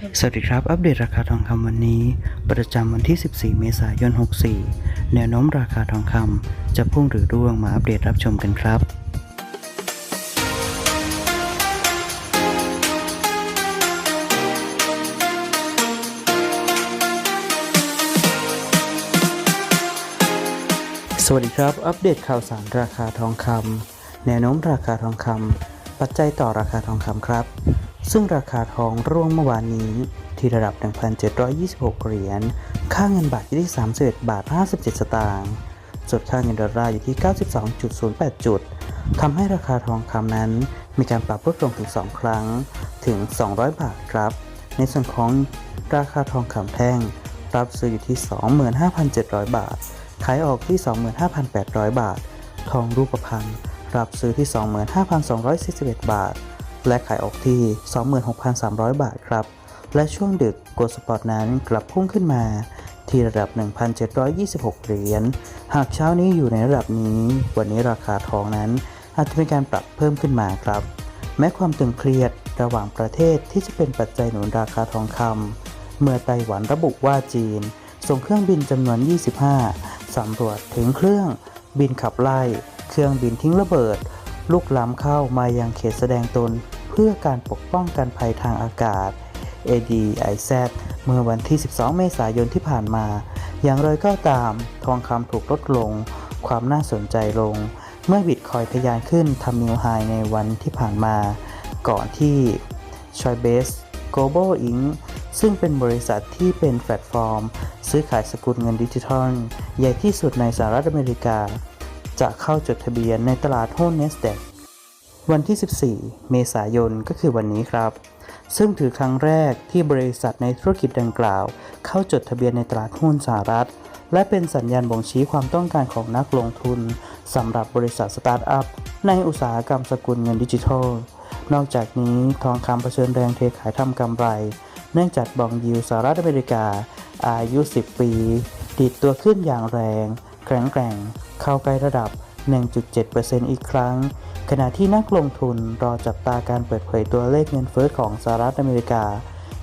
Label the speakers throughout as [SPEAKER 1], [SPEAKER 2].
[SPEAKER 1] สวัสดีครับ อัปเดตราคาทองคำวันนี้ ประจำวันที่ 14 เมษายน 64 แนวโน้มราคาทองคำจะพุ่งหรือร่วงมาอัปเดตรับชมกันครับสวัสดีครับ อัปเดตข่าวสารราคาทองคำแนวโน้มราคาทองคำปัจจัยต่อราคาทองคำครับ ซึ่งราคาทองร่วงเมื่อวานนี้ที่ระดับ 1,726 เหรียญ ค่าเงินบาทอยู่ที่ 31 บาท 57 สตางค์ส่วนค่าเงินดอลลาร์อยู่ที่ 92.08 จุด ทำให้ราคาทองคำนั้นมีการปรับลดลงถึง 2 ครั้งถึง 200 บาทครับ ในส่วนของราคาทองคำแท่ง รับซื้ออยู่ที่ 25,700 บาท ขายออกที่ 25,800 บาท ทองรูปพรรณรับซื้อที่ 25,241 บาท และขายออกที่ 26,300 บาทครับ และช่วงดึกโกลด์สปอร์ตนั้นกลับพุ่งขึ้นมาที่ระดับ 1,726 เหรียญ หากเช้านี้อยู่ในระดับนี้ วันนี้ราคาทองนั้นอาจจะมีการปรับเพิ่มขึ้นมาครับ แม้ความตึงเครียดระหว่างประเทศที่จะเป็นปัจจัยหนุนราคาทองคำ เมื่อไต้หวันระบุว่าจีน ส่งเครื่องบินจำนวน 25 สำรวจถึงเครื่อง บินขับไล่ เครื่องบินทิ้งระเบิด ลุกล้ำเข้ามายังเขตแสดงตน เพื่อการปกป้องกันภัยทางอากาศ ADIZ เมื่อวันที่ 12 เมษายนที่ผ่านมา อย่างไรก็ตาม ทองคำถูกลดลง ความน่าสนใจลง เมื่อบิตคอยทะยานขึ้นทำนิวไฮในวันที่ผ่านมา ก่อนที่ c h o i b a s e Global Inc. ซึ่งเป็นบริษัทที่เป็นแพลตฟอร์ม ซื้อขายสกุลเงินดิจิทัล ใหญ่ที่สุดในสหรัฐอเมริกา จะเข้าจดทะเบียนในตลาดหุ้น NASDAQ วันที่ 14 เมษายนก็คือวันนี้ครับ ซึ่งถือครั้งแรกที่บริษัทในธุรกิจดังกล่าว เข้าจดทะเบียนในตลาดหุ้นสหรัฐ และเป็นสัญญาณบ่งชี้ความต้องการของนักลงทุนสำหรับบริษัทสตาร์ทอัพในอุตสาหกรรมสกุลเงินดิจิทัล นอกจากนี้ทองคำเผชิญแรงเทขายทำกำไร เนื่องจากบองยิวสหรัฐอเมริกา อายุ 10 ปีดีดตัวขึ้นอย่างแรง แข็งแกร่งเข้าใกล้ระดับ 1.7%อีกครั้ง ขณะที่นักลงทุนรอจับตาการเปิดเผยตัวเลขเงินเฟ้อของสหรัฐอเมริกา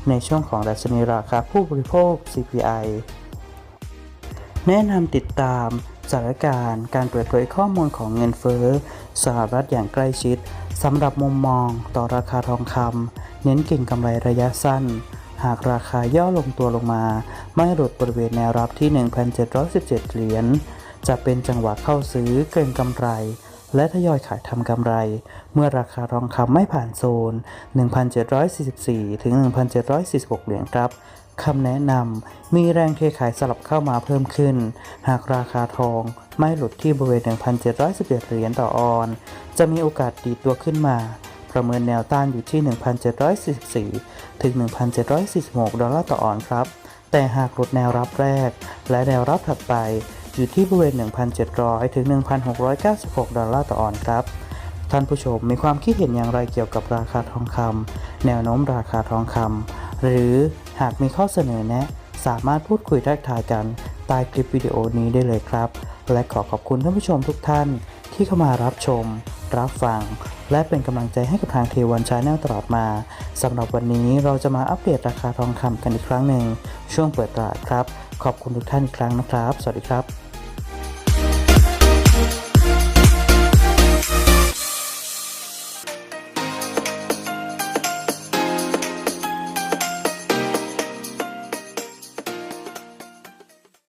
[SPEAKER 1] ในช่วงของดัชนีราคาผู้บริโภค CPI แนะนำติดตามสถานการณ์การเปิดเผยข้อมูลของเงินเฟ้อสหรัฐอย่างใกล้ชิดสำหรับมุมมองต่อราคาทองคำเน้นเก่งกำไรระยะสั้น หากราคาย่อลงตัวลงมา ไม่หลุดบริเวณแนวรับที่ 1,717 เหรียญจะเป็นจังหวะเข้าซื้อเกินกำไร และทยอยขายทำกำไร เมื่อราคาทองคำไม่ผ่านโซน 1,744 ถึง 1,746 เหรียญครับคำแนะนำมีแรงเทขายสลับเข้ามาเพิ่มขึ้น หากราคาทองไม่หลุดที่บริเวณ 1,711เหรียญต่อออน จะมีโอกาสดีดตัวขึ้นมา ประเมินแนวต้านอยู่ที่ 1,744 ถึง 1,746 ดอลลาร์ต่อออนครับ แต่หากหลุดแนวรับแรก และแนวรับถัดไปอยู่ที่บริเวณ 1,700 ถึง 1,696 ดอลลาร์ต่อออนครับ ท่านผู้ชมมีความคิดเห็นอย่างไรเกี่ยวกับราคาทองคำแนวโน้มราคาทองคำหรือหากมีข้อเสนอแนะ สามารถพูดคุยทักทายกันใต้คลิปวิดีโอนี้ได้เลยครับ และขอขอบคุณท่านผู้ชมทุกท่านที่เข้ามารับชม รับฟัง และเป็นกำลังใจให้กับทางเทวันชาแนลตลอดมาสำหรับวันนี้เราจะมาอัปเดตราคาทองคำกันอีกครั้งหนึ่งช่วงเปิดตลาดครับ ขอบคุณทุกท่านอีกครั้งนะครับ สวัสดีครับ